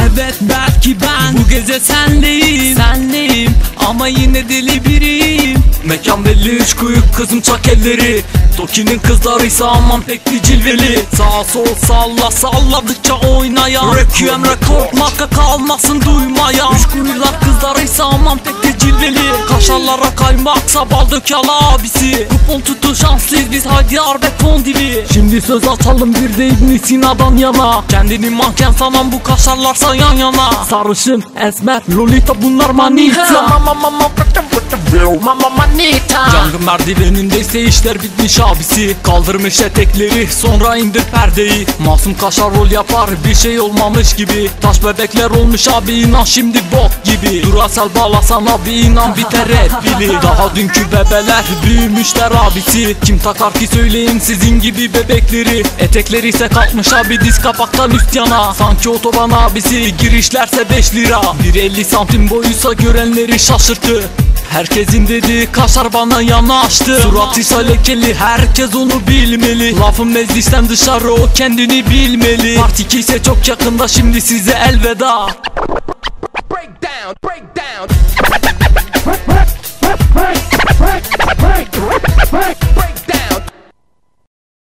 Evet belki ben bu gece senleyim Senleyim ama yine deli biriyim. Mekan belli üç kuyuk kızım çak elleri. Toki'nin kızlarıysa aman pek bir cilveli. Sağ sol salla salladıkça oynaya Requiem rekord marka kalmasın duymaya Üç kuyular kızlarıysa aman pek de cilveli Kaşarlara kaymaksa bal dök yala abisi Kupon tuttu şanslıyız biz Haydiyar ve Kondili Şimdi söz atalım bir de İbn Sina'dan yana Kendini manken sanan bu kaşarlarsa yan yana Sarışın, esmer, lolita bunlar manita Mama manita Yangın merdivenindeyse işler bitmiş abisi. Kaldırmış etekleri sonra indir perdeyi. Masum kaşar rol yapar bir şey olmamış gibi. Taş bebekler olmuş abi inan şimdi bok gibi. Durasel bağlasana bir inan biter hep bili. Daha dünkü bebeler büyümüşler abisi. Kim takar ki söyleyin sizin gibi bebekleri. Etekleri ise kalkmış abi diz kapaktan üst yana. Sanki otoban abisi girişlerse 5 lira. 1.50 santim boyuysa görenleri şaşırttı Herkesin dediği kaşar bana yanaştı. Surat ise lekeli herkes onu bilmeli. Lafın meclisten dışarı o kendini bilmeli. Part 2 ise çok yakında şimdi size elveda